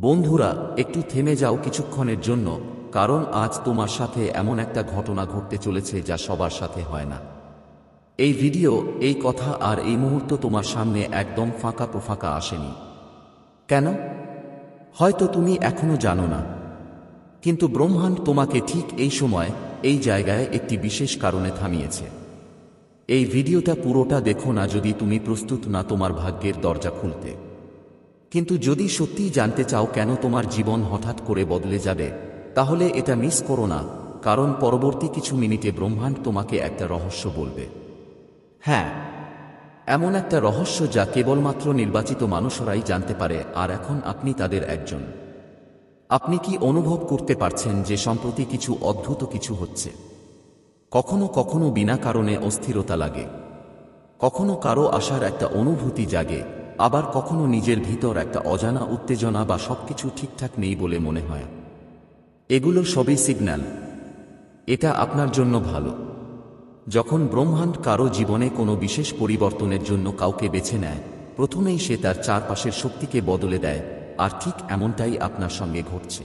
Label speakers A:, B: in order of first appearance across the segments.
A: বন্ধুরা, একটু থেমে যাও কিছুক্ষণের জন্য, কারণ আজ তোমার সাথে এমন একটা ঘটনা ঘটতে চলেছে যা সবার সাথে হয় না। এই ভিডিও, এই কথা আর এই মুহূর্ত তোমার সামনে একদম ফাঁকা প্রফাঁকা আসেনি। কেন? হয়তো তুমি এখনও জানো না। কিন্তু ব্রহ্মাণ্ড তোমাকে ঠিক এই সময়, এই জায়গায় একটি বিশেষ কারণে থামিয়েছে। এই ভিডিওটা পুরোটা দেখো না যদি তুমি প্রস্তুত না তোমার ভাগ্যের দরজা খুলতে। কিন্তু যদি সত্যিই জানতে চাও কেন তোমার জীবন হঠাৎ করে বদলে যাবে, তাহলে এটা মিস করো না, কারণ পরবর্তী কিছু মিনিটে ব্রহ্মাণ্ড তোমাকে একটা রহস্য বলবে। হ্যাঁ এমন একটা রহস্য যা কেবলমাত্র নির্বাচিত মানুষরাই জানতে পারে, আর এখন আপনি তাদের একজন। আপনি কি অনুভব করতে পারছেন যে সম্প্রতি কিছু অদ্ভুত কিছু হচ্ছে? কখনো কখনো বিনা কারণে অস্থিরতা লাগে। কখনো কারও আসার একটা অনুভূতি জাগে আবার কখনো নিজের ভিতর একটা অজানা উত্তেজনা বা সবকিছু ঠিকঠাক নেই বলে মনে হয়। এগুলো সবই সিগন্যাল এটা আপনার জন্য ভালো। যখন ব্রহ্মাণ্ড কারও জীবনে কোনো বিশেষ পরিবর্তনের জন্য কাউকে বেছে নেয়, প্রথমেই সে তার চারপাশের শক্তিকে বদলে দেয়, আর ঠিক এমনটাই আপনার সঙ্গে ঘটছে।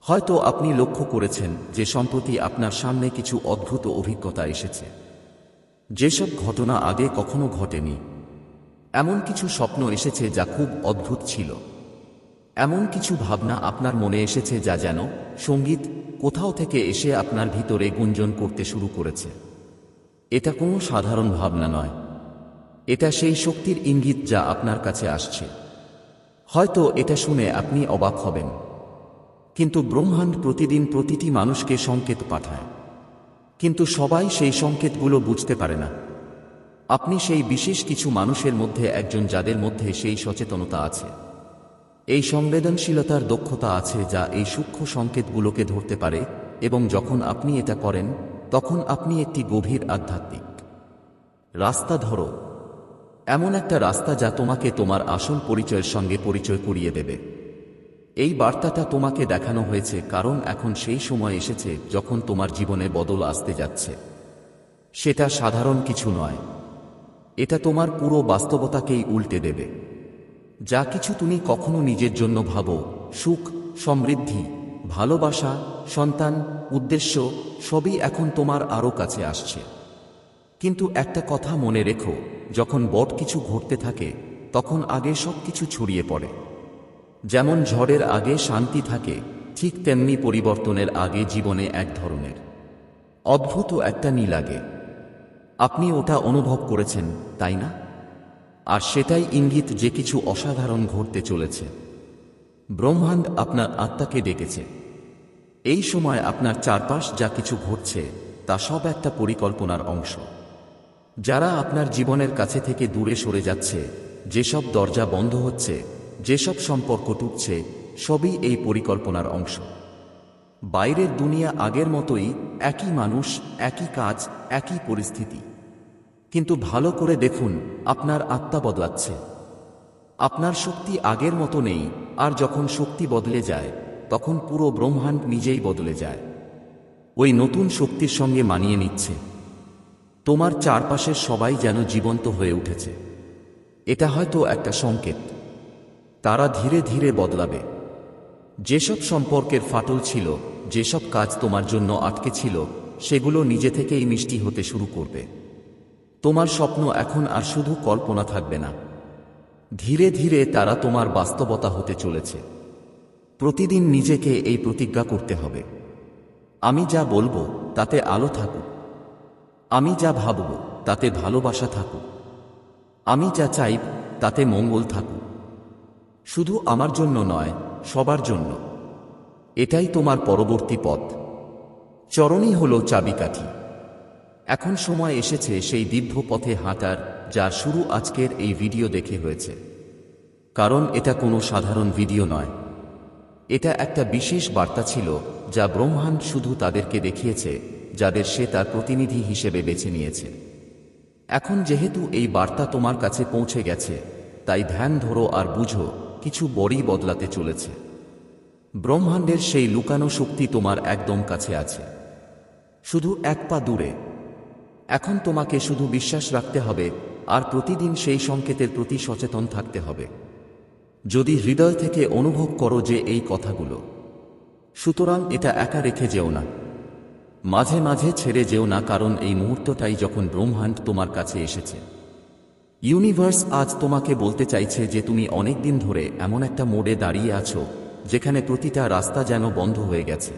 A: হয়তো আপনি লক্ষ্য করেছেন যে সম্প্রতি আপনার সামনে কিছু অদ্ভুত অভিজ্ঞতা এসেছে। যেসব ঘটনা আগে কখনো ঘটেনি এমন কিছু স্বপ্ন এসেছে যা খুব অদ্ভুত ছিল। এমন কিছু ভাবনা আপনার মনে এসেছে যা যেন সংগীত কোথাও থেকে এসে আপনার ভিতরে গুঞ্জন করতে শুরু করেছে। এটা কোনো সাধারণ ভাবনা নয়। এটা সেই শক্তির ইঙ্গিত যা আপনার কাছে আসছে। হয়তো এটা শুনে আপনি অবাক হবেন। কিন্তু ব্রহ্মাণ্ড প্রতিদিন প্রতিটি মানুষকে সংকেত পাঠায়। কিন্তু সবাই সেই সংকেতগুলো বুঝতে পারে না। আপনি সেই বিশেষ কিছু মানুষের মধ্যে একজন যাদের মধ্যে সেই সচেতনতা আছে। এই সংবেদনশীলতার দক্ষতা আছে যা এই সূক্ষ্ম সংকেতগুলোকে ধরতে পারে এবং যখন আপনি এটা করেন, তখন আপনি একটি গভীর আধ্যাত্মিক রাস্তা ধরো। এমন একটা রাস্তা যা তোমাকে তোমার আসল পরিচয়ের সঙ্গে পরিচয় করিয়ে দেবে। এই বার্তাটা তোমাকে দেখানো হয়েছে কারণ এখন সেই সময় এসেছে যখন তোমার জীবনে বদল আসতে যাচ্ছে। সেটা সাধারণ কিছু নয়। এটা তোমার পুরো বাস্তবতাকেই উল্টে দেবে। যা কিছু তুমি কখনো নিজের জন্য ভাবো, সুখ, সমৃদ্ধি, ভালোবাসা, সন্তান, উদ্দেশ্য, সবই এখন তোমার আরও কাছে আসছে। কিন্তু একটা কথা মনে রেখো, যখন বট কিছু ঘটতে থাকে, তখন আগে সব কিছু ছড়িয়ে পড়ে। যেমন ঝড়ের আগে শান্তি থাকে, ঠিক তেমনি পরিবর্তনের আগে জীবনে এক ধরনের। অদ্ভুত একটা নীলাগে আপনি ওটা অনুভব করেছেন, তাই না? আর সেটাই ইঙ্গিত যে কিছু অসাধারণ ঘটতে চলেছে। ব্রহ্মাণ্ড আপনার আত্মাকে ডেকেছে। এই সময় আপনার চারপাশ যা কিছু ঘটছে, তা সব একটা পরিকল্পনার অংশ। যারা আপনার জীবনের কাছে থেকে দূরে সরে যাচ্ছে, যেসব দরজা বন্ধ হচ্ছে, যেসব সম্পর্ক টুটছে, সবই এই পরিকল্পনার অংশ। বাইরের দুনিয়া আগের মতোই একই মানুষ, একই কাজ, একই পরিস্থিতি। কিন্তু ভালো করে দেখুন, আপনার আত্মা বদলাচ্ছে। আপনার শক্তি আগের মতো নেই, আর যখন শক্তি বদলে যায়, তখন পুরো ব্রহ্মাণ্ড নিজেই বদলে যায়। ওই নতুন শক্তির সঙ্গে মানিয়ে নিচ্ছে। তোমার চারপাশের সবাই যেন জীবন্ত হয়ে উঠেছে। এটা হয়তো একটা সংকেত। তারা ধীরে ধীরে বদলাবে। যেসব সম্পর্কের ফাটল ছিল, যেসব কাজ তোমার জন্য আটকে ছিল, সেগুলো নিজে থেকেই মিষ্টি হতে শুরু করবে। তোমার স্বপ্ন এখন আর শুধু কল্পনা থাকবে না। ধীরে ধীরে তারা তোমার বাস্তবতা হতে চলেছে। প্রতিদিন নিজেকে এই প্রতিজ্ঞা করতে হবে। আমি যা বলব, তাতে আলো থাকুক। আমি যা ভাবব, তাতে ভালোবাসা থাকুক। আমি যা চাইব তাতে মঙ্গল থাকুক। শুধু আমার জন্য নয়, সবার জন্য। এটাই তোমার পরবর্তী পথ। চরণই হল চাবিকাঠি। এখন সময় এসেছে সেই দীর্ঘ পথে হাঁটার, যার শুরু আজকের এই ভিডিও দেখে হয়েছে। কারণ এটা কোনো সাধারণ ভিডিও নয়। এটা একটা বিশেষ বার্তা ছিল, যা ব্রহ্মাণ্ড শুধু তাদেরকে দেখিয়েছে, যাদের সে তার প্রতিনিধি হিসেবে বেছে নিয়েছে। এখন যেহেতু এই বার্তা তোমার কাছে পৌঁছে গেছে, তাই ধ্যান ধরো আর বুঝো, কিছু বড়ই বদলাতে চলেছে। ব্রহ্মাণ্ডের সেই লুকানো শক্তি তোমার একদম কাছে আছে। শুধু এক পা দূরে এখন তোমাকে শুধু বিশ্বাস রাখতে হবে, আর প্রতিদিন সেই সংকেতের প্রতি সচেতন থাকতে হবে। যদি হৃদয় থেকে অনুভব করো যে এই কথাগুলো, সুতরাং এটা একা রেখে যেও না। মাঝে মাঝে ছেড়ে যেও না, কারণ এই মুহূর্তটাই যখন ব্রহ্মাণ্ড তোমার কাছে এসেছে। ইউনিভার্স আজ তোমাকে বলতে চাইছে যে তুমি অনেক দিন ধরে এমন একটা মোড়ে দাঁড়িয়ে আছো, যেখানে প্রতিটা রাস্তা যেন বন্ধ হয়ে গেছে।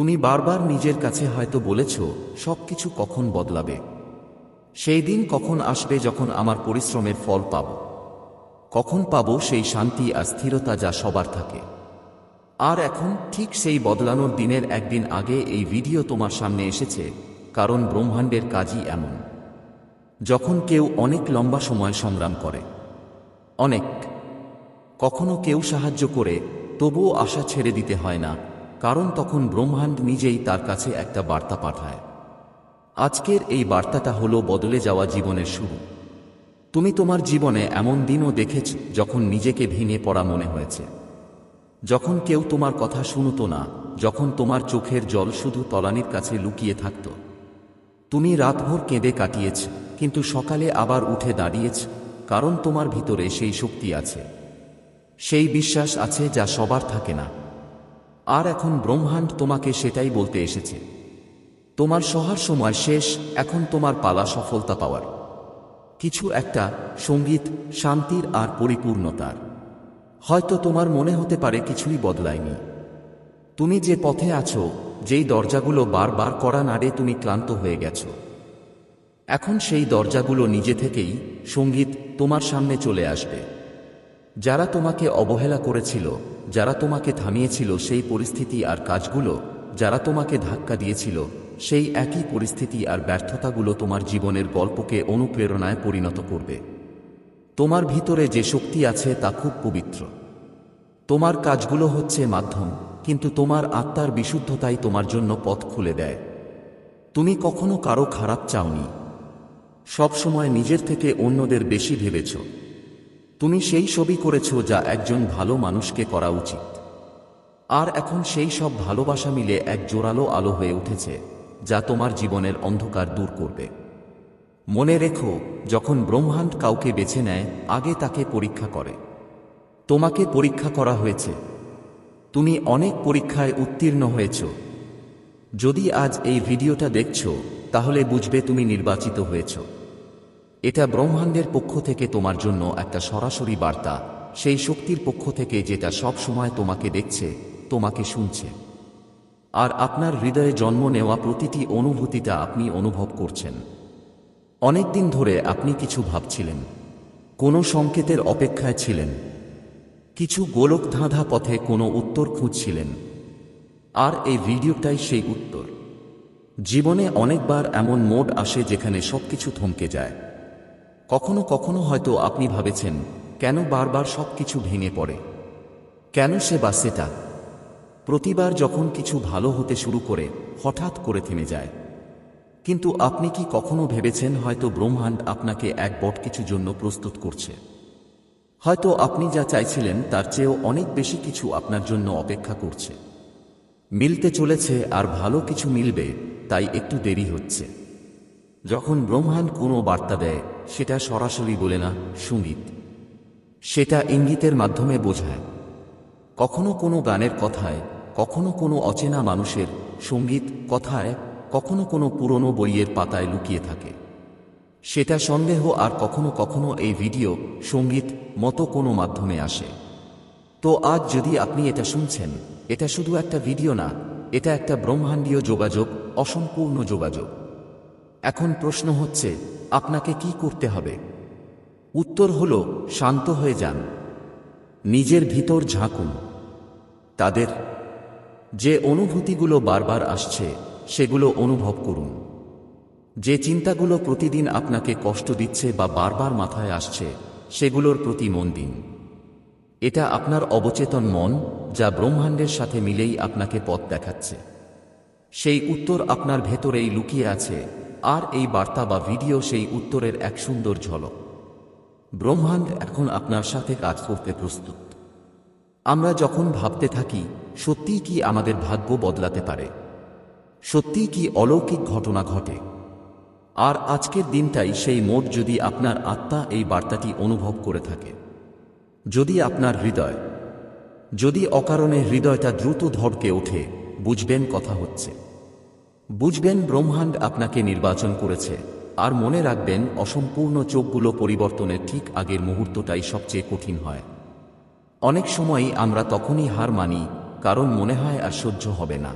A: তুমি বারবার নিজের কাছে হয়তো বলেছ সব কিছু কখন বদলাবে? সেই দিন কখন আসবে যখন আমার পরিশ্রমের ফল পাব? কখন পাব সেই শান্তি আর স্থিরতা যা সবার থাকে? আর এখন ঠিক সেই বদলানোর দিনের একদিন আগে এই ভিডিও তোমার সামনে এসেছে, কারণ ব্রহ্মাণ্ডের কাজই এমন। যখন কেউ অনেক লম্বা সময় সংগ্রাম করে। অনেক। কখনো কেউ সাহায্য করে, তবুও আশা ছেড়ে দিতে হয় না। কারণ তখন ব্রহ্মাণ্ড নিজেই তার কাছে একটা বার্তা পাঠায়। আজকের এই বার্তাটা হলো বদলে যাওয়া জীবনের শুরু। তুমি তোমার জীবনে এমন দিনও দেখেছ যখন নিজেকে ভেঙে পড়া মনে হয়েছে। যখন কেউ তোমার কথা শুনত না, যখন তোমার চোখের জল শুধু তলানির কাছে লুকিয়ে থাকত। তুমি রাতভর কেঁদে কাটিয়েছ, কিন্তু সকালে আবার উঠে দাঁড়িয়েছ, কারণ তোমার ভিতরে সেই শক্তি আছে। সেই বিশ্বাস আছে যা সবার থাকে না। আর এখন ব্রহ্মাণ্ড তোমাকে সেটাই বলতে এসেছে। তোমার সহার সময় শেষ, এখন তোমার পালা সফলতা পাওয়ার। কিছু একটা সংগীত, শান্তির আর পরিপূর্ণতার। হয়তো তোমার মনে হতে পারে কিছুই বদলায়নি। তুমি যে পথে আছো, যেই দরজাগুলো বারবার করা নাড়ে তুমি ক্লান্ত হয়ে গেছ। এখন সেই দরজাগুলো নিজে থেকেই সংগীত তোমার সামনে চলে আসবে। যারা তোমাকে অবহেলা করেছিল, যারা তোমাকে থামিয়েছিল সেই পরিস্থিতি আর কাজগুলো, যারা তোমাকে ধাক্কা দিয়েছিল, সেই একই পরিস্থিতি আর ব্যর্থতাগুলো তোমার জীবনের গল্পকে অনুপ্রেরণায় পরিণত করবে। তোমার ভিতরে যে শক্তি আছে তা খুব পবিত্র। তোমার কাজগুলো হচ্ছে মাধ্যম, কিন্তু তোমার আত্মার বিশুদ্ধতাই তোমার জন্য পথ খুলে দেয়। তুমি কখনো কারও খারাপ চাওনি। সবসময় নিজের থেকে অন্যদের বেশি ভেবেছ। তুমি সেই সবই করেছ যা একজন ভালো মানুষকে করা উচিত। আর এখন সেই সব ভালোবাসা মিলে এক জোরালো আলো হয়ে উঠেছে, যা তোমার জীবনের অন্ধকার দূর করবে। মনে রেখো, যখন ব্রহ্মাণ্ড কাউকে বেছে নেয়, আগে তাকে পরীক্ষা করে। তোমাকে পরীক্ষা করা হয়েছে। তুমি অনেক পরীক্ষায় উত্তীর্ণ হয়েছ। যদি আজ এই ভিডিওটা দেখছ, তাহলে বুঝবে তুমি নির্বাচিত হয়েছ। এটা ব্রহ্মাণ্ডের পক্ষ থেকে তোমার জন্য একটা সরাসরি বার্তা। সেই শক্তির পক্ষ থেকে যেটা সব সময় তোমাকে দেখছে, তোমাকে শুনছে। আর আপনার হৃদয়ে জন্ম নেওয়া প্রতিটি অনুভূতিটা আপনি অনুভব করছেন। অনেকদিন ধরে আপনি কিছু ভাবছিলেন। কোনো সংকেতের অপেক্ষায় ছিলেন। কিছু গোলক ধাঁধা পথে কোনো উত্তর খুঁজছিলেন। আর এই ভিডিওটাই সেই উত্তর। জীবনে অনেকবার এমন মোড আসে যেখানে সবকিছু থমকে যায়। কখনো কখনো হয়তো আপনি ভাবেছেন, কেন বারবার সবকিছু ভেঙে পড়ে? কেন সে বা সেটা? প্রতিবার যখন কিছু ভালো হতে শুরু করে, হঠাৎ করে থেমে যায়। কিন্তু আপনি কি কখনো ভেবেছেন হয়তো ব্রহ্মাণ্ড আপনাকে এক বট কিছু জন্য প্রস্তুত করছে? হয়তো আপনি যা চাইছিলেন তার চেয়েও অনেক বেশি কিছু আপনার জন্য অপেক্ষা করছে। মিলতে চলেছে আর ভালো কিছু মিলবে, তাই একটু দেরি হচ্ছে। যখন ব্রহ্মাণ্ড কোনো বার্তা দেয় সেটা সরাসরি বলে না, সংগীত। সেটা ইঙ্গিতের মাধ্যমে বোঝায়। কখনো কোনো গানের কথায়, কখনো কোনো অচেনা মানুষের সংগীত কথায়, কখনো কোনো পুরনো বইয়ের পাতায় লুকিয়ে থাকে। সেটা সন্দেহ আর কখনো কখনো এই ভিডিও, সংগীত মতো কোনো মাধ্যমে আসে। তো আজ যদি আপনি এটা শুনছেন, এটা শুধু একটা ভিডিও না, এটা একটা ব্রহ্মাণ্ডীয় যোগাযোগ, অসম্পূর্ণ যোগাযোগ। এখন প্রশ্ন হচ্ছে আপনাকে কি করতে হবে? উত্তর হল, শান্ত হয়ে যান। নিজের ভিতর ঝাঁকুন। তাদের, যে অনুভূতিগুলো বারবার আসছে, সেগুলো অনুভব করুন। যে চিন্তাগুলো প্রতিদিন আপনাকে কষ্ট দিচ্ছে বা বারবার মাথায় আসছে, সেগুলোর প্রতি মন দিন। এটা আপনার অবচেতন মন, যা ব্রহ্মাণ্ডের সাথে মিলেই আপনাকে পথ দেখাচ্ছে। সেই উত্তর আপনার ভেতরেই লুকিয়ে আছে আর এই বার্তা বা ভিডিও সেই উত্তরের এক সুন্দর ঝলক। ব্রহ্মাণ্ড এখন আপনার সাথে কাজ করতে প্রস্তুত। আমরা যখন ভাবতে থাকি, সত্যিই কি আমাদের ভাগ্য বদলাতে পারে? সত্যিই কি অলৌকিক ঘটনা ঘটে? আর আজকের দিনটাই সেই মোট যদি আপনার আত্মা এই বার্তাটি অনুভব করে থাকে। যদি আপনার হৃদয়, যদি অকারণে হৃদয়টা দ্রুত ধড়কে ওঠে, বুঝবেন কথা হচ্ছে। বুঝবেন ব্রহ্মাণ্ড আপনাকে নির্বাচন করেছে, আর মনে রাখবেন অসম্পূর্ণ চোখগুলো পরিবর্তনের ঠিক আগের মুহূর্তটাই সবচেয়ে কঠিন হয়। অনেক সময়ই আমরা তখনই হার মানি, কারণ মনে হয় আর সহ্য হবে না।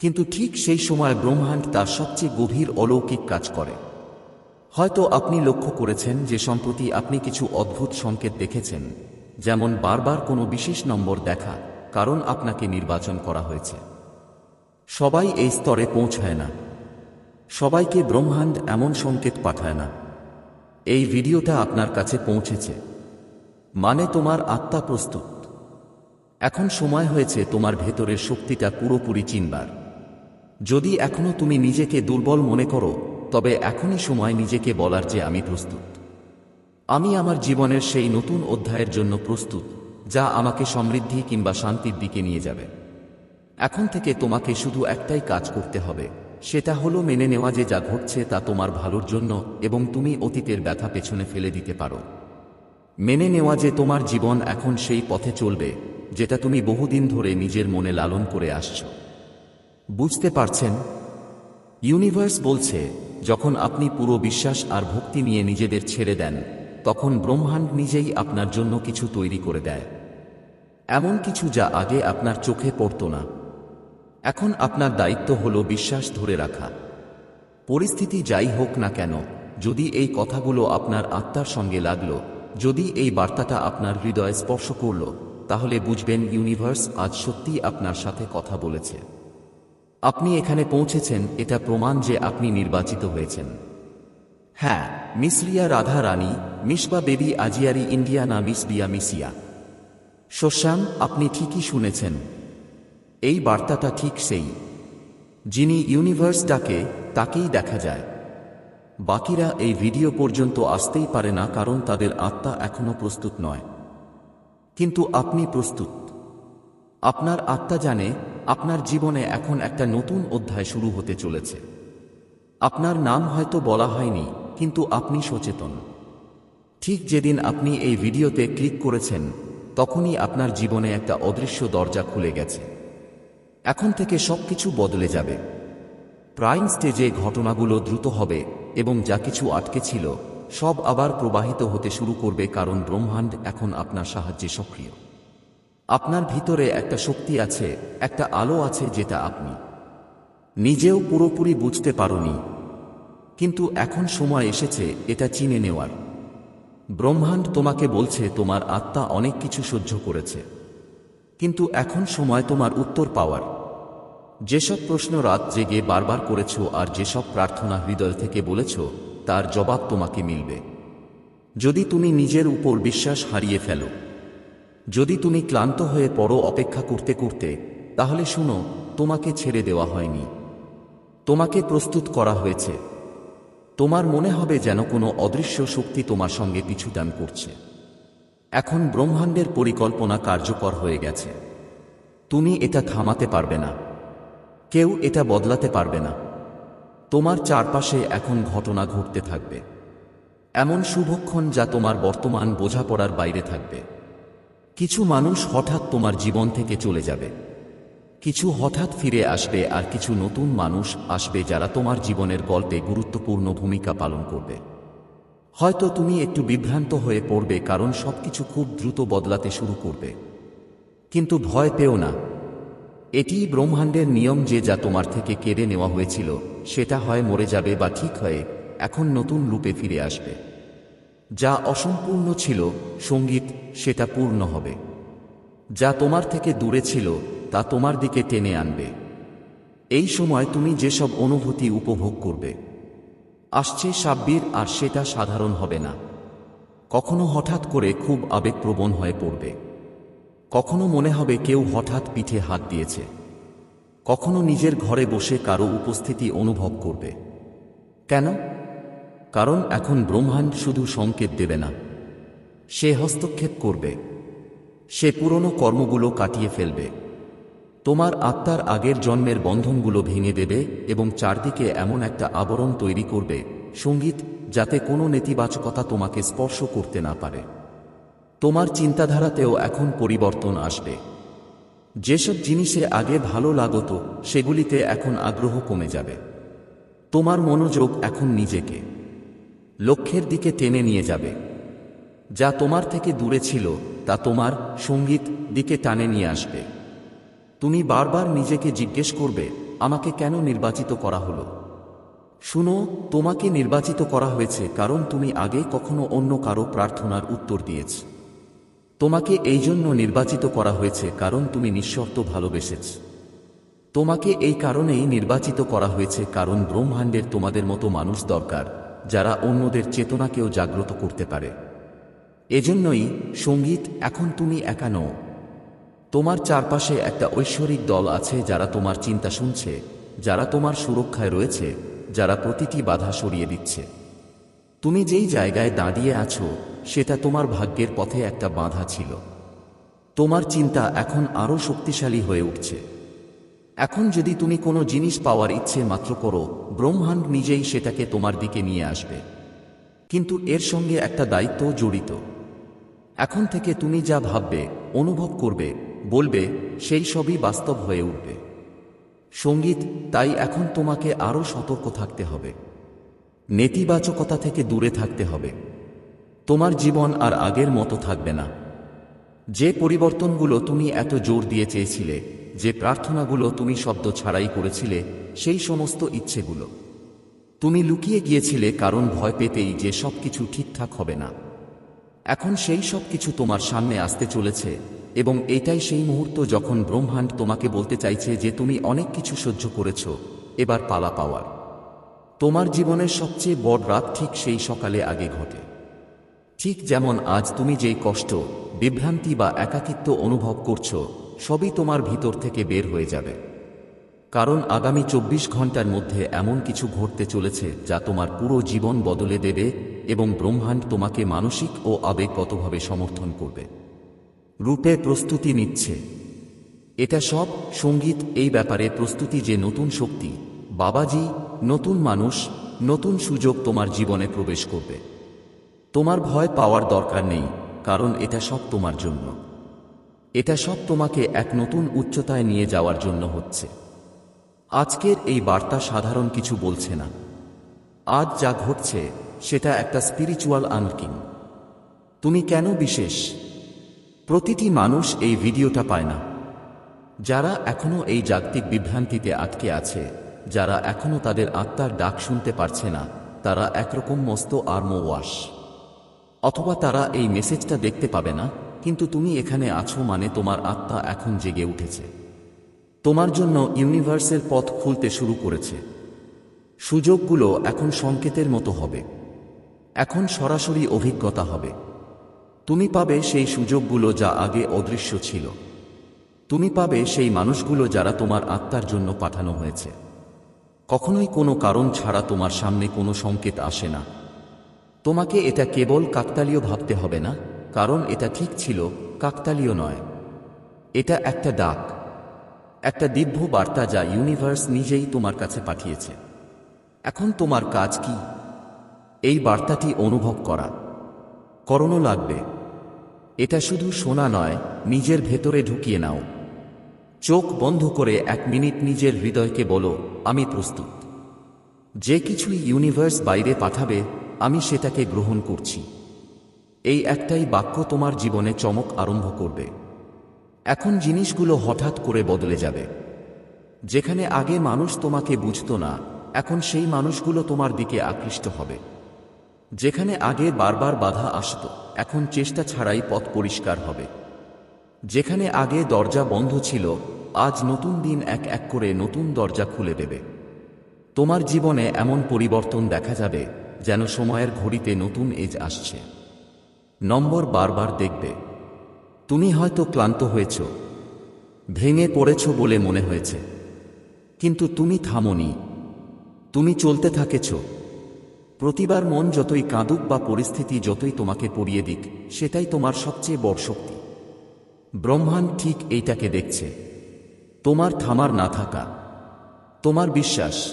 A: কিন্তু ঠিক সেই সময় ব্রহ্মাণ্ড তার সবচেয়ে গভীর অলৌকিক কাজ করে। হয়তো আপনি লক্ষ্য করেছেন যে সম্প্রতি আপনি কিছু অদ্ভুত সংকেত দেখেছেন, যেমন বারবার কোনো বিশেষ নম্বর দেখা, কারণ আপনাকে নির্বাচন করা হয়েছে। সবাই এই স্তরে পৌঁছায় না। সবাইকে ব্রহ্মাণ্ড এমন সংকেত পাঠায় না। এই ভিডিওটা আপনার কাছে পৌঁছেছে। মানে তোমার আত্মা প্রস্তুত। এখন সময় হয়েছে তোমার ভেতরের শক্তিটা পুরোপুরি চিনবার। যদি এখনও তুমি নিজেকে দুর্বল মনে করো, তবে এখনই সময় নিজেকে বলার যে আমি প্রস্তুত। আমি আমার জীবনের সেই নতুন অধ্যায়ের জন্য প্রস্তুত, যা আমাকে সমৃদ্ধি কিংবা শান্তির দিকে নিয়ে যাবে। এখন থেকে তোমাকে শুধু একটাই কাজ করতে হবে। সেটা হলো মেনে নেওয়া যে যা ঘটছে তা তোমার ভালোর জন্য এবং তুমি অতীতের ব্যথা পেছনে ফেলে দিতে পারো। মেনে নেওয়া যে তোমার জীবন এখন সেই পথে চলবে, যেটা তুমি বহুদিন ধরে নিজের মনে লালন করে আসছ। বুঝতে পারছেন? ইউনিভার্স বলছে, যখন আপনি পুরো বিশ্বাস আর ভক্তি নিয়ে নিজেদের ছেড়ে দেন, তখন ব্রহ্মাণ্ড নিজেই আপনার জন্য কিছু তৈরি করে দেয়। এমন কিছু যা আগে আপনার চোখে পড়ত না। এখন আপনার দায়িত্ব হল বিশ্বাস ধরে রাখা। পরিস্থিতি যাই হোক না কেন, যদি এই কথাগুলো আপনার আত্মার সঙ্গে লাগল, যদি এই বার্তাটা আপনার হৃদয়ে স্পর্শ করল, তাহলে বুঝবেন ইউনিভার্স আজ সত্যিই আপনার সাথে কথা বলেছে। আপনি এখানে পৌঁছেছেন, এটা প্রমাণ যে আপনি নির্বাচিত হয়েছেন। হ্যাঁ মিসরিয়া রাধা রানী মিসবা বেবি আজিয়ারি ইন্ডিয়া না মিস বিয়া মিসিয়া। শস্যাম আপনি ঠিকই শুনেছেন এই বার্তাটা ঠিক সেই, যিনি ইউনিভার্স ডাকে তাকেই দেখা যায়। বাকিরা এই ভিডিও পর্যন্ত আসতেই পারে না কারণ তাদের আত্মা এখনও প্রস্তুত নয়। কিন্তু আপনি প্রস্তুত। আপনার আত্মা জানে আপনার জীবনে এখন একটা নতুন অধ্যায় শুরু হতে চলেছে। আপনার নাম হয়তো বলা হয়নি, কিন্তু আপনি সচেতন। ঠিক যেদিন আপনি এই ভিডিওতে ক্লিক করেছেন, তখনই আপনার জীবনে একটা অদৃশ্য দরজা খুলে গেছে। এখন থেকে সবকিছু বদলে যাবে। প্রাইম স্টেজে ঘটনাগুলো দ্রুত হবে এবং যা কিছু আটকে ছিল, সব আবার প্রবাহিত হতে শুরু করবে কারণ ব্রহ্মাণ্ড এখন আপনার সাহায্যে সক্রিয়। আপনার ভিতরে একটা শক্তি আছে, একটা আলো আছে যেটা আপনি নিজেও পুরোপুরি বুঝতে পারোনি। কিন্তু এখন সময় এসেছে, এটা চিনে নেওয়ার। ব্রহ্মাণ্ড তোমাকে বলছে, তোমার আত্মা অনেক কিছু সহ্য করেছে। কিন্তু এখন সময় তোমার উত্তর পাওয়ার। যেসব প্রশ্ন রাত জেগে বারবার করেছ আর যেসব প্রার্থনা হৃদয় থেকে বলেছ, তার জবাব তোমাকে মিলবে। যদি তুমি নিজের উপর বিশ্বাস হারিয়ে ফেলো, যদি তুমি ক্লান্ত হয়ে পড়ো অপেক্ষা করতে করতে, তাহলে শুনো, তোমাকে ছেড়ে দেওয়া হয়নি। তোমাকে প্রস্তুত করা হয়েছে। তোমার মনে হবে যেন কোনো অদৃশ্য শক্তি তোমার সঙ্গে পিছুদান করছে। এখন ব্রহ্মাণ্ডের পরিকল্পনা কার্যকর হয়ে গেছে। তুমি এটা থামাতে পারবে না। কেউ এটা বদলাতে পারবে না। তোমার চারপাশে এখন ঘটনা ঘটতে থাকবে। এমন শুভক্ষণ যা তোমার বর্তমান বোঝাপড়ার বাইরে থাকবে। কিছু মানুষ হঠাৎ তোমার জীবন থেকে চলে যাবে। কিছু হঠাৎ ফিরে আসবে আর কিছু নতুন মানুষ আসবে যারা তোমার জীবনের গল্পে গুরুত্বপূর্ণ ভূমিকা পালন করবে। হয়তো তুমি একটু বিভ্রান্ত হয়ে পড়বে কারণ সবকিছু খুব দ্রুত বদলাতে শুরু করবে। কিন্তু ভয় পেও না। এটিই ব্রহ্মাণ্ডের নিয়ম যে যা তোমার থেকে কেড়ে নেওয়া হয়েছিল, সেটা হয় মরে যাবে বা ঠিক হয়ে এখন নতুন রূপে ফিরে আসবে। যা অসম্পূর্ণ ছিল, সংগীত, সেটা পূর্ণ হবে। যা তোমার থেকে দূরে ছিল, তা তোমার দিকে টেনে আনবে। এই সময় তুমি যেসব অনুভূতি উপভোগ করবে আসছে সাব্বির আর সেটা সাধারণ হবে না। কখনো হঠাৎ করে খুব আবেগপ্রবণ হয়ে পড়বে। কখনো মনে হবে কেউ হঠাৎ পিঠে হাত দিয়েছে। কখনো নিজের ঘরে বসে কারও উপস্থিতি অনুভব করবে। কেন? কারণ এখন ব্রহ্মাণ্ড শুধু সংকেত দেবে না। সে হস্তক্ষেপ করবে। সে পুরনো কর্মগুলো কাটিয়ে ফেলবে। তোমার আত্মার আগের জন্মের বন্ধনগুলো ভেঙে দেবে এবং চারদিকে এমন একটা আবরণ তৈরি করবে, সংগীত, যাতে কোনো নেতিবাচকতা তোমাকে স্পর্শ করতে না পারে। তোমার চিন্তাধারাতেও এখন পরিবর্তন আসবে। যেসব জিনিসে আগে ভালো লাগত, সেগুলিতে এখন আগ্রহ কমে যাবে। তোমার মনোযোগ এখন নিজেকে, লক্ষ্যের দিকে টেনে নিয়ে যাবে। যা তোমার থেকে দূরে ছিল, তা তোমার সংগীত দিকে টানে নিয়ে আসবে। তুমি বারবার নিজেকে জিজ্ঞেস করবে, আমাকে কেন নির্বাচিত করা হলো? শুনো, তোমাকে নির্বাচিত করা হয়েছে কারণ তুমি আগে কখনো অন্য কারও প্রার্থনার উত্তর দিয়েছ। তোমাকে এই জন্য নির্বাচিত করা হয়েছে কারণ তুমি নিঃশর্ত ভালোবেসেছ। তোমাকে এই কারণেই নির্বাচিত করা হয়েছে কারণ ব্রহ্মাণ্ডের তোমাদের মতো মানুষ দরকার, যারা অন্যদের চেতনাকেও জাগ্রত করতে পারে। এজন্যই সংগীত, এখন তুমি একা নও তোমার চারপাশে একটা ঐশ্বরিক দল আছে যারা তোমার চিন্তা শুনছে, যারা তোমার সুরক্ষায় রয়েছে, যারা প্রতিটি বাধা সরিয়ে দিচ্ছে। তুমি যেই জায়গায় দাঁড়িয়ে আছো, সেটা তোমার ভাগ্যের পথে একটা বাধা ছিল। তোমার চিন্তা এখন আরও শক্তিশালী হয়ে উঠছে। এখন যদি তুমি কোনো জিনিস পাওয়ার ইচ্ছে মাত্র করো, ব্রহ্মাণ্ড নিজেই সেটাকে তোমার দিকে নিয়ে আসবে। কিন্তু এর সঙ্গে একটা দায়িত্ব জড়িত। এখন থেকে তুমি যা ভাববে, অনুভব করবে বলবে, সেই সবই বাস্তব হয়ে উঠবে। সংগীত, তাই এখন তোমাকে আরও সতর্ক থাকতে হবে। নেতিবাচকতা থেকে দূরে থাকতে হবে। তোমার জীবন আর আগের মতো থাকবে না। যে পরিবর্তনগুলো তুমি এত জোর দিয়ে চেয়েছিলে, যে প্রার্থনাগুলো তুমি শব্দ ছাড়াই করেছিলে, সেই সমস্ত ইচ্ছেগুলো। তুমি লুকিয়ে গিয়েছিলে কারণ ভয় পেতেই যে সব কিছু ঠিকঠাক হবে না। এখন সেই সব কিছু তোমার সামনে আসতে চলেছে এবং এটাই সেই মুহূর্ত যখন ব্রহ্মাণ্ড তোমাকে বলতে চাইছে যে তুমি অনেক কিছু সহ্য করেছ, এবার পালা পাওয়ার। তোমার জীবনের সবচেয়ে বড় রাত ঠিক সেই সকালে আগে ঘটে। ঠিক যেমন আজ তুমি যেই কষ্ট, বিভ্রান্তি বা একাকিত্ব অনুভব করছ, সবই তোমার ভিতর থেকে বের হয়ে যাবে। কারণ আগামী চব্বিশ ঘণ্টার মধ্যে এমন কিছু ঘটতে চলেছে যা তোমার পুরো জীবন বদলে দেবে এবং ব্রহ্মাণ্ড তোমাকে মানসিক ও আবেগগতভাবে সমর্থন করবে। রূপে প্রস্তুতি নিচ্ছে। এটা সব সংগীত এই ব্যাপারে প্রস্তুতি যে নতুন শক্তি, বাবাজি, নতুন মানুষ, নতুন সুযোগ তোমার জীবনে প্রবেশ করবে। তোমার ভয় পাওয়ার দরকার নেই, কারণ এটা সব তোমার জন্য। এটা সব তোমাকে এক নতুন উচ্চতায় নিয়ে যাওয়ার জন্য হচ্ছে। আজকের এই বার্তা সাধারণ কিছু বলছে না। আজ যা ঘটছে, সেটা একটা স্পিরিচুয়াল আনকিং তুমি কেন বিশেষ? প্রতিটি মানুষ এই ভিডিওটা পায় না। যারা এখনও এই জাগতিক বিভ্রান্তিতে আটকে আছে, যারা এখনও তাদের আত্মার ডাক শুনতে পারছে না, তারা একরকম মস্ত আর্মো ওয়াশ। অথবা তারা এই মেসেজটা দেখতে পাবে না, কিন্তু তুমি এখানে আছো মানে তোমার আত্মা এখন জেগে উঠেছে। তোমার জন্য ইউনিভার্সের পথ খুলতে শুরু করেছে। সুযোগগুলো এখন সংকেতের মতো হবে। এখন সরাসরি অভিজ্ঞতা হবে। তুমি পাবে সেই সুযোগগুলো যা আগে অদৃশ্য ছিল। তুমি পাবে সেই মানুষগুলো যারা তোমার আত্মার জন্য পাঠানো হয়েছে। কখনোই কোনো কারণ ছাড়া তোমার সামনে কোনো সংকেত আসে না। তোমাকে এটা কেবল কাকতালীয় ভাবতে হবে না, কারণ এটা ঠিক ছিল, কাকতালীয় নয়। এটা একটা ডাক, একটা দিব্য বার্তা যা ইউনিভার্স নিজেই তোমার কাছে পাঠিয়েছে। এখন তোমার কাজ কি? এই বার্তাটি অনুভব করা। করণও লাগবে। এটা শুধু শোনা নয়, নিজের ভেতরে ঢুকিয়ে নাও। চোখ বন্ধ করে এক মিনিট নিজের হৃদয়কে বলো, আমি প্রস্তুত। যে কিছুই ইউনিভার্স বাইরে পাঠাবে, আমি সেটাকে গ্রহণ করছি। এই একটাই বাক্য তোমার জীবনে চমক আরম্ভ করবে। এখন জিনিসগুলো হঠাৎ করে বদলে যাবে। যেখানে আগে মানুষ তোমাকে বুঝতো না, এখন সেই মানুষগুলো তোমার দিকে আকৃষ্ট হবে। যেখানে আগে বারবার বাধা আসত এখন চেষ্টা ছাড়াই পথ পরিষ্কার হবে। যেখানে আগে দরজা বন্ধ ছিল, আজ নতুন দিন এক এক করে নতুন দরজা খুলে দেবে। তোমার জীবনে এমন পরিবর্তন দেখা যাবে, যেন সময়ের ঘড়িতে নতুন এজ আসছে। নম্বর বারবার দেখবে। তুমি হয়তো ক্লান্ত হয়েছ, ভেঙে পড়েছ বলে মনে হয়েছে। কিন্তু তুমি থামনি। তুমি চলতে থাকেছ। প্রতিবার মন যতই কাঁদুক বা পরিস্থিতি যতই তোমাকে পড়িয়ে দিক, সেটাই তোমার সবচেয়ে বড় শক্তি। ব্রহ্মাণ্ড ঠিক এইটাকে দেখছে। তোমার থামার না থাকা। তোমার বিশ্বাস।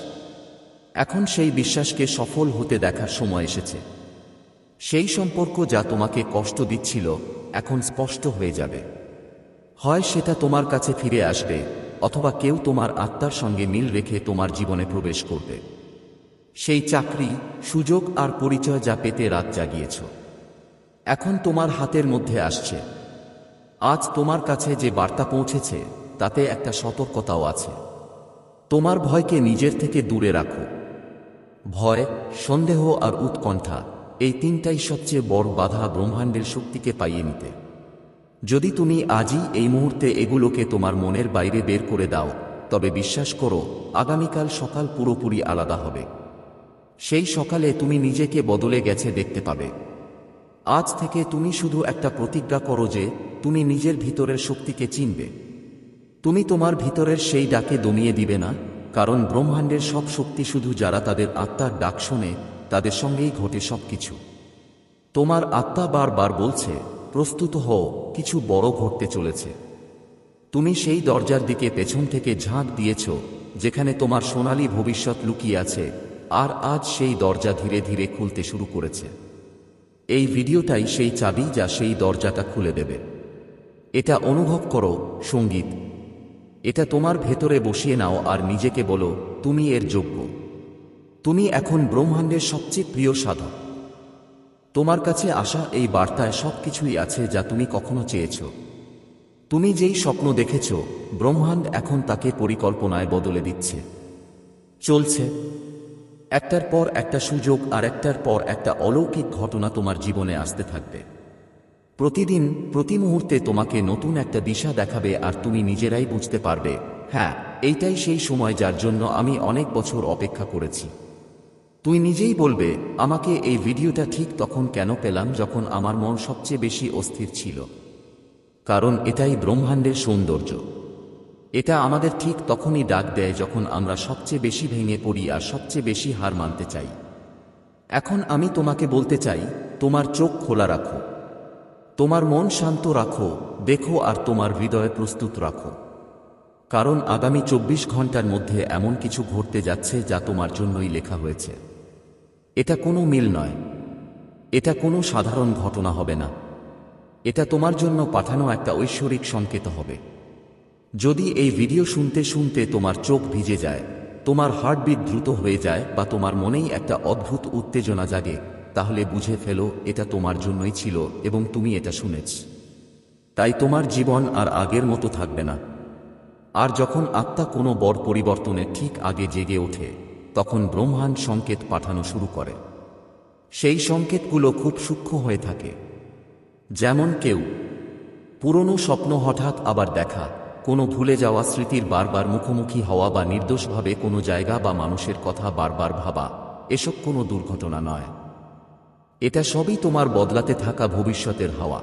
A: এখন সেই বিশ্বাসকে সফল হতে দেখার সময় এসেছে। সেই সম্পর্ক যা তোমাকে কষ্ট দিচ্ছিল, এখন স্পষ্ট হয়ে যাবে। হয় সেটা তোমার কাছে ফিরে আসবে, অথবা কেউ তোমার আত্মার সঙ্গে মিল রেখে তোমার জীবনে প্রবেশ করবে। সেই চাকরি, সুযোগ আর পরিচয় যা পেতে রাত জাগিয়েছ। এখন তোমার হাতের মধ্যে আসছে। আজ তোমার কাছে যে বার্তা পৌঁছেছে, তাতে একটা সতর্কতাও আছে। তোমার ভয়কে নিজের থেকে দূরে রাখো। ভয়, সন্দেহ আর উৎকণ্ঠা, এই তিনটাই সবচেয়ে বড় বাধা ব্রহ্মাণ্ডের শক্তিকে পাইয়ে নিতে। যদি তুমি আজই এই মুহূর্তে এগুলোকে তোমার মনের বাইরে বের করে দাও, তবে বিশ্বাস করো, আগামীকাল সকাল পুরোপুরি আলাদা হবে। সেই সকালে তুমি নিজেকে বদলে গেছে দেখতে পাবে। আজ থেকে তুমি শুধু একটা প্রতিজ্ঞা করো যে, তুমি নিজের ভিতরের শক্তিকে চিনবে। তুমি তোমার ভিতরের সেই ডাকে দমিয়ে দিবে না, কারণ ব্রহ্মাণ্ডের সব শক্তি শুধু যারা তাদের আত্মার ডাক শোনে, তাদের সঙ্গেই ঘটে সবকিছু। তোমার আত্মা বারবার বলছে, প্রস্তুত হও, কিছু বড় ঘটতে চলেছে। তুমি সেই দরজার দিকে পেছন থেকে ঝাঁক দিয়েছ, যেখানে তোমার সোনালী ভবিষ্যৎ লুকিয়ে আছে আর আজ সেই দরজা ধীরে ধীরে খুলতে শুরু করেছে। এই ভিডিওটাই সেই চাবি যা সেই দরজাটা খুলে দেবে। এটা অনুভব করো, সংগীত। এটা তোমার ভেতরে বসিয়ে নাও আর নিজেকে বলো, তুমি এর যোগ্য। তুমি এখন ব্রহ্মাণ্ডের সবচেয়ে প্রিয় সাধক। তোমার কাছে আসা এই বার্তায় সব কিছুই আছে যা তুমি কখনো চেয়েছ। তুমি যেই স্বপ্ন দেখেছ, ব্রহ্মাণ্ড এখন তাকে পরিকল্পনায় বদলে দিচ্ছে। চলছে। একটার পর একটা সুযোগ আর একটার পর একটা অলৌকিক ঘটনা তোমার জীবনে আসতে থাকবে। প্রতিদিন, প্রতি মুহূর্তে তোমাকে নতুন একটা দিশা দেখাবে আর তুমি নিজেরাই বুঝতে পারবে হ্যাঁ এইটাই সেই সময় যার জন্য আমি অনেক বছর অপেক্ষা করেছি। তুই নিজেই বলবে, আমাকে এই ভিডিওটা ঠিক তখন কেন পেলাম যখন আমার মন সবচেয়ে বেশি অস্থির ছিল। কারণ এটাই ব্রহ্মাণ্ডের সৌন্দর্য। এটা আমাদের ঠিক তখনই ডাক দেয় যখন আমরা সবচেয়ে বেশি ভেঙে পড়ি আর সবচেয়ে বেশি হার মানতে চাই। এখন আমি তোমাকে বলতে চাই, তোমার চোখ খোলা রাখো। তোমার মন শান্ত রাখো, দেখো আর তোমার হৃদয় প্রস্তুত রাখো। কারণ আগামী চব্বিশ ঘণ্টার মধ্যে এমন কিছু ঘটতে যাচ্ছে যা তোমার জন্যই লেখা হয়েছে। এটা কোনো মিল নয়। এটা কোনো সাধারণ ঘটনা হবে না। এটা তোমার জন্য পাঠানো একটা ঐশ্বরিক সংকেত হবে। যদি এই ভিডিও শুনতে শুনতে তোমার চোখ ভিজে যায়, তোমার হার্টবিট দ্রুত হয়ে যায় বা তোমার মনেই একটা অদ্ভুত উত্তেজনা জাগে, তাহলে বুঝে ফেলো এটা তোমার জন্যই ছিল এবং তুমি এটা শুনেছ। তাই তোমার জীবন আর আগের মতো থাকবে না। আর যখন আত্মা কোনো বড় পরিবর্তনের ঠিক আগে জেগে ওঠে, তখন ব্রহ্মাণ্ড সংকেত পাঠানো শুরু করে। সেই সংকেতগুলো খুব সূক্ষ্ম হয়ে থাকে। যেমন কেউ, পুরনো স্বপ্ন হঠাৎ আবার দেখা কোনো ভুলে যাওয়া স্মৃতির বারবার মুখোমুখি হওয়া বা নির্দোষভাবে কোনো জায়গা বা মানুষের কথা বারবার ভাবা, এসব কোনো দুর্ঘটনা নয়। এটা সবই তোমার বদলাতে থাকা ভবিষ্যতের হাওয়া।